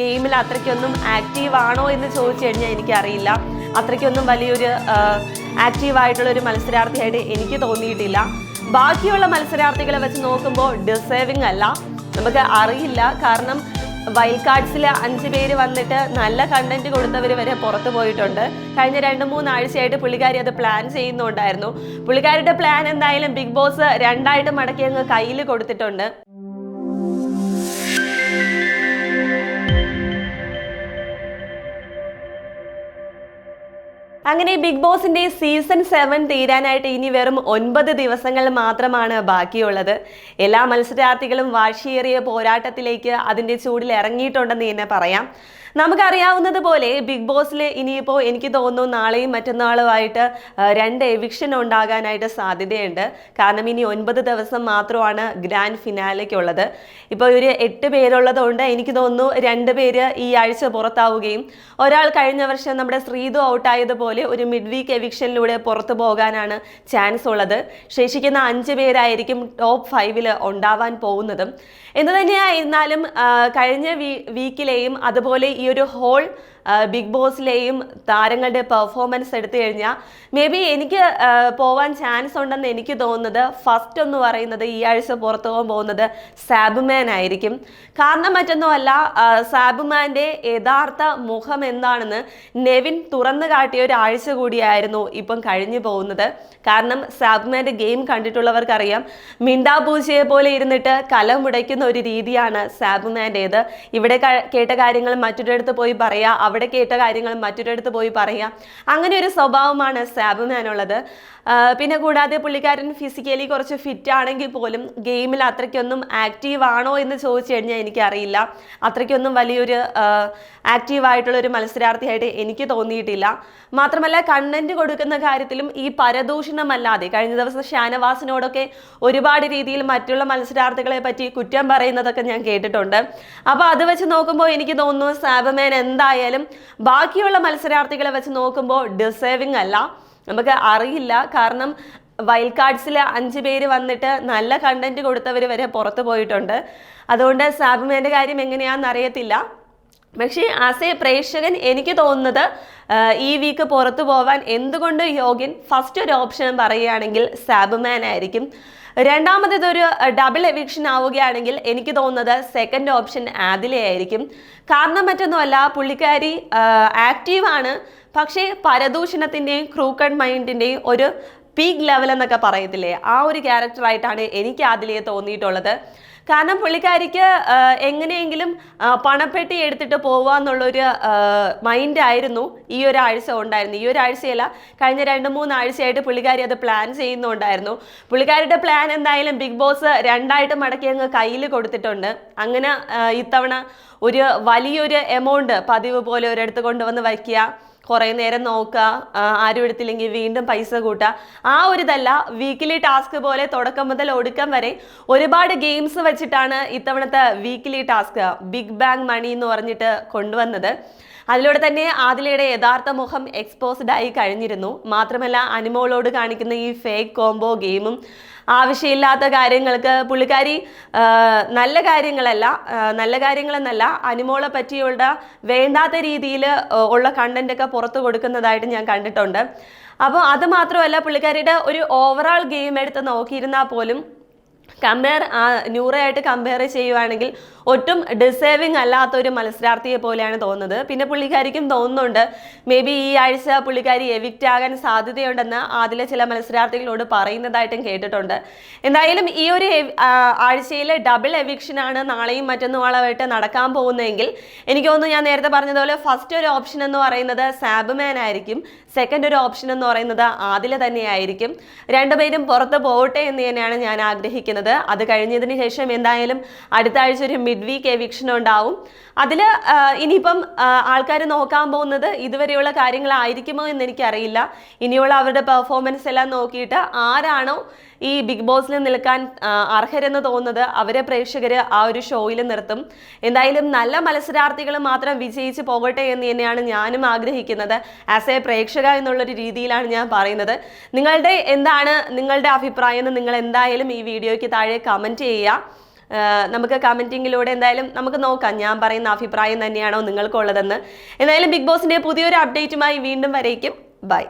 ഗെയിമിൽ അത്രയ്ക്കൊന്നും ആക്റ്റീവ് ആണോ എന്ന് ചോദിച്ചു കഴിഞ്ഞാൽ എനിക്കറിയില്ല. അത്രയ്ക്കൊന്നും വലിയൊരു ആക്റ്റീവായിട്ടുള്ള ഒരു മത്സരാർത്ഥിയായിട്ട് എനിക്ക് തോന്നിയിട്ടില്ല. ബാക്കിയുള്ള മത്സരാർത്ഥികളെ വെച്ച് നോക്കുമ്പോൾ ഡിസേവിങ് അല്ല. നമുക്ക് അറിയില്ല. കാരണം വൈൽഡ് കാർഡ്സിൽ അഞ്ച് പേര് വന്നിട്ട് നല്ല കണ്ടന്റ് കൊടുത്തവർ വരെ പുറത്തു പോയിട്ടുണ്ട്. കഴിഞ്ഞ രണ്ട് മൂന്ന് ആഴ്ചയായിട്ട് പുള്ളിക്കാരി അത് പ്ലാൻ ചെയ്യുന്നുണ്ടായിരുന്നു. പുള്ളിക്കാരുടെ പ്ലാൻ എന്തായാലും ബിഗ് ബോസ് രണ്ടായിട്ട് മടക്കി അങ്ങ് കയ്യിൽ കൊടുത്തിട്ടുണ്ട്. അങ്ങനെ ബിഗ് ബോസിന്റെ സീസൺ സെവൻ തീരാനായിട്ട് ഇനി വെറും ഒൻപത് ദിവസങ്ങൾ മാത്രമാണ് ബാക്കിയുള്ളത്. എല്ലാ മത്സരാർത്ഥികളും വാശിയേറിയ പോരാട്ടത്തിലേക്ക് അതിന്റെ ചൂടിൽ ഇറങ്ങിയിട്ടുണ്ടെന്ന് തന്നെ പറയാം. നമുക്കറിയാവുന്നത് പോലെ ബിഗ് ബോസിൽ ഇനിയിപ്പോൾ എനിക്ക് തോന്നുന്നു നാളെയും മറ്റന്നാളുമായിട്ട് രണ്ട് എവിക്ഷൻ ഉണ്ടാകാനായിട്ട് സാധ്യതയുണ്ട്. കാരണം ഇനി ഒൻപത് ദിവസം മാത്രമാണ് ഗ്രാൻഡ് ഫിനാലയ്ക്കുള്ളത് ഇപ്പോൾ ഒരു എട്ട് പേരുള്ളതുകൊണ്ട് എനിക്ക് തോന്നുന്നു രണ്ട് പേര് ഈ ആഴ്ച പുറത്താവുകയും ഒരാൾ കഴിഞ്ഞ വർഷം നമ്മുടെ ശ്രീതു ഔട്ടായതുപോലെ ഒരു മിഡ് വീക്ക് എവിക്ഷനിലൂടെ പുറത്തു പോകാനാണ് ചാൻസ് ഉള്ളത്. ശേഷിക്കുന്ന അഞ്ച് പേരായിരിക്കും ടോപ്പ് ഫൈവിൽ ഉണ്ടാവാൻ പോകുന്നതും. എന്ന് തന്നെയായിരുന്നാലും കഴിഞ്ഞ വീക്കിലെയും അതുപോലെ ഈ ഒരു ഹോൾ ബിഗ് ബോസിലെയും താരങ്ങളുടെ പെർഫോമൻസ് എടുത്തു കഴിഞ്ഞാൽ മേ ബി എനിക്ക് പോവാൻ ചാൻസ് ഉണ്ടെന്ന് എനിക്ക് തോന്നുന്നത് ഫസ്റ്റ് എന്ന് പറയുന്നത് ഈ ആഴ്ച പുറത്തു പോകാൻ പോകുന്നത് സാബുമാൻ ആയിരിക്കും. കാരണം മറ്റൊന്നുമല്ല സാബുമാന്റെ യഥാർത്ഥ മുഖം എന്താണെന്ന് നെവിൻ തുറന്നു കാട്ടിയ ഒരു ആഴ്ച കൂടിയായിരുന്നു ഇപ്പം കഴിഞ്ഞു പോകുന്നത്. കാരണം സാബുമാന്റെ ഗെയിം കണ്ടിട്ടുള്ളവർക്കറിയാം മിണ്ടാപൂച്ചയെ പോലെ ഇരുന്നിട്ട് കലമുടയ്ക്കുന്ന ഒരു രീതിയാണ് സാബുമാന്റേത്. ഇവിടെ കേട്ട കാര്യങ്ങൾ മറ്റൊരിടത്ത് പോയി പറയാ അവിടെ കേട്ട കാര്യങ്ങൾ മറ്റൊരിടത്ത് പോയി പറയാ അങ്ങനെ ഒരു സ്വഭാവമാണ് സാബുമാനുള്ളത്. പിന്നെ കൂടാതെ പുള്ളിക്കാരൻ ഫിസിക്കലി കുറച്ച് ഫിറ്റ് ആണെങ്കിൽ പോലും ഗെയിമിൽ അത്രയ്ക്കൊന്നും ആക്റ്റീവ് ആണോ എന്ന് ചോദിച്ചു കഴിഞ്ഞാൽ എനിക്കറിയില്ല. അത്രയ്ക്കൊന്നും വലിയൊരു ആക്റ്റീവ് ആയിട്ടുള്ള ഒരു മത്സരാർത്ഥിയായിട്ട് എനിക്ക് തോന്നിയിട്ടില്ല. മാത്രമല്ല കണ്ടന്റ് കൊടുക്കുന്ന കാര്യത്തിലും ഈ പരദൂഷണമല്ലാതെ കഴിഞ്ഞ ദിവസം ഷാനവാസിനോടൊക്കെ ഒരുപാട് രീതിയിൽ മറ്റുള്ള മത്സരാർത്ഥികളെ പറ്റി കുറ്റം പറയുന്നതൊക്കെ ഞാൻ കേട്ടിട്ടുണ്ട്. അപ്പോൾ അത് വെച്ച് നോക്കുമ്പോൾ എനിക്ക് തോന്നുന്നു സാബമേൻ എന്തായാലും ബാക്കിയുള്ള മത്സരാർത്ഥികളെ വെച്ച് നോക്കുമ്പോൾ ഡിസേർവിങ് അല്ല. നമുക്ക് അറിയില്ല. കാരണം വൈൽഡ് കാർഡ്സിൽ അഞ്ച് പേര് വന്നിട്ട് നല്ല കണ്ടന്റ് കൊടുത്തവർ വരെ പുറത്തു പോയിട്ടുണ്ട്. അതുകൊണ്ട് സാബുമേന്റെ കാര്യം എങ്ങനെയാണെന്ന് അറിയത്തില്ല. പക്ഷേ ആസ് എ പ്രേക്ഷകൻ എനിക്ക് തോന്നുന്നത് ഈ വീക്ക് പുറത്തു പോവാൻ എന്തുകൊണ്ട് യോഗ്യൻ ഫസ്റ്റ് ഒരു ഓപ്ഷൻ പറയുകയാണെങ്കിൽ സാബുമാൻ ആയിരിക്കും. രണ്ടാമത് ഇതൊരു ഡബിൾ എവിക്ഷൻ ആവുകയാണെങ്കിൽ എനിക്ക് തോന്നുന്നത് സെക്കൻഡ് ഓപ്ഷൻ ആദിലയായിരിക്കും കാരണം മറ്റൊന്നുമല്ല പുള്ളിക്കാരി ആക്റ്റീവാണ് പക്ഷേ പരദൂഷണത്തിന്റെയും ക്രൂക്കഡ് മൈൻഡിന്റെയും ഒരു പീക്ക് ലെവൽ എന്നൊക്കെ പറയത്തില്ലേ? ആ ഒരു ക്യാരക്ടറായിട്ടാണ് എനിക്ക് അതിലേ തോന്നിയിട്ടുള്ളത്. കാരണം പുള്ളിക്കാരിക്ക് എങ്ങനെയെങ്കിലും പണപ്പെട്ടി എടുത്തിട്ട് പോവാന്നുള്ളൊരു മൈൻഡ് ആയിരുന്നു ഈ ഒരാഴ്ച ഉണ്ടായിരുന്നു ഈ ഒരാഴ്ചയല്ല കഴിഞ്ഞ രണ്ട് മൂന്നാഴ്ചയായിട്ട് പുള്ളിക്കാരി അത് പ്ലാൻ ചെയ്യുന്നുണ്ടായിരുന്നു. പുള്ളിക്കാരിയുടെ പ്ലാൻ എന്തായാലും ബിഗ് ബോസ് രണ്ടായിട്ട് മടക്കി അങ്ങ് കയ്യിൽ കൊടുത്തിട്ടുണ്ട്. അങ്ങനെ ഇത്തവണ ഒരു വലിയൊരു എമൗണ്ട് പതിവ് പോലെ ഒരിടത്ത് കൊണ്ടുവന്ന് വയ്ക്കുക. കുറേ നേരം നോക്കുക ആരും എടുത്തില്ലെങ്കിൽ വീണ്ടും പൈസ കൂട്ടുക. ആ ഒരു ഇതല്ല വീക്കിലി ടാസ്ക് പോലെ തുടക്കം മുതൽ ഒടുക്കം വരെ ഒരുപാട് ഗെയിംസ് വെച്ചിട്ടാണ് ഇത്തവണത്തെ weekly task big bang money എന്ന് പറഞ്ഞിട്ട് കൊണ്ടുവന്നത്. അതിലൂടെ തന്നെ ആദിലയുടെ യഥാർത്ഥ മുഖം എക്സ്പോസ്ഡ് ആയി കഴിഞ്ഞിരുന്നു. മാത്രമല്ല അനിമോളോട് കാണിക്കുന്ന ഈ ഫേക്ക് കോംബോ ഗെയിമും ആവശ്യമില്ലാത്ത കാര്യങ്ങൾക്ക് പുള്ളിക്കാരി നല്ല കാര്യങ്ങളല്ല നല്ല കാര്യങ്ങളെന്നല്ല അനിമോളെ പറ്റിയുള്ള വേണ്ടാത്ത രീതിയിൽ ഉള്ള കണ്ടന്റൊക്കെ പുറത്തു കൊടുക്കുന്നതായിട്ട് ഞാൻ കണ്ടിട്ടുണ്ട്. അപ്പോൾ അത് മാത്രമല്ല പുള്ളിക്കാരിയുടെ ഒരു ഓവറാൾ ഗെയിം എടുത്ത് നോക്കിയിരുന്നാൽ പോലും കമ്പയർ ആ നൂറയായിട്ട് കമ്പയർ ചെയ്യുവാണെങ്കിൽ ഒട്ടും ഡിസേവിങ് അല്ലാത്ത ഒരു മത്സരാർത്ഥിയെ പോലെയാണ് തോന്നുന്നത്. പിന്നെ പുള്ളിക്കാരിക്കും തോന്നുന്നുണ്ട് മേ ബി ഈ ആഴ്ച പുള്ളിക്കാരി എവിക്റ്റ് ആകാൻ സാധ്യതയുണ്ടെന്ന് അതിലെ ചില മത്സരാർത്ഥികളോട് പറയുന്നതായിട്ടും കേട്ടിട്ടുണ്ട്. എന്തായാലും ഈ ഒരു ആഴ്ചയിലെ ഡബിൾ എവിക്ഷൻ ആണ് നാളെയും മറ്റന്നുമാളായിട്ട് നടക്കാൻ പോകുന്നതെങ്കിൽ എനിക്ക് തോന്നുന്നു ഞാൻ നേരത്തെ പറഞ്ഞതുപോലെ ഫസ്റ്റ് ഒരു ഓപ്ഷൻ എന്ന് പറയുന്നത് സാബ്മാൻ ആയിരിക്കും. സെക്കൻഡ് ഒരു ഓപ്ഷൻ എന്ന് പറയുന്നത് ആദില തന്നെയായിരിക്കും. രണ്ടുപേരും പുറത്ത് പോകട്ടെ എന്ന് തന്നെയാണ് ഞാൻ ആഗ്രഹിക്കുന്നത്. അത് കഴിഞ്ഞതിന് ശേഷം എന്തായാലും അടുത്ത ആഴ്ച ഒരു മിഡ് വീക്ക് എവിക്ഷൻ ഉണ്ടാവും അതിൽ ഇനിയിപ്പം ആൾക്കാർ നോക്കാൻ പോകുന്നത് ഇതുവരെയുള്ള കാര്യങ്ങളായിരിക്കുമോ എന്ന് എനിക്കറിയില്ല ഇനിയുള്ള അവരുടെ പെർഫോമൻസ് എല്ലാം നോക്കിയിട്ട് ആരാണോ ഈ ബിഗ് ബോസിൽ നിൽക്കാൻ അർഹരെന്ന് തോന്നുന്നത് അവരെ പ്രേക്ഷകർ ആ ഒരു ഷോയിൽ നിർത്തും. എന്തായാലും നല്ല മത്സരാർത്ഥികൾ മാത്രം വിജയിച്ച് പോകട്ടെ എന്ന് തന്നെയാണ് ഞാനും ആഗ്രഹിക്കുന്നത്. ആസ് എ പ്രേക്ഷക എന്നുള്ളൊരു രീതിയിലാണ് ഞാൻ പറയുന്നത്. നിങ്ങളുടെ എന്താണ് നിങ്ങളുടെ അഭിപ്രായം എന്ന് നിങ്ങൾ എന്തായാലും ഈ വീഡിയോയ്ക്ക് താഴെ കമന്റ് ചെയ്യുക. നമുക്ക് കമന്റിങ്ങിലൂടെ എന്തായാലും നമുക്ക് നോക്കാം. ഞാൻ പറയുന്ന അഭിപ്രായം തന്നെയാണോ നിങ്ങൾക്കുള്ളതെന്ന്. എന്തായാലും ബിഗ് ബോസിന്റെ പുതിയൊരു അപ്ഡേറ്റുമായി വീണ്ടും വരയ്ക്കും ബൈ.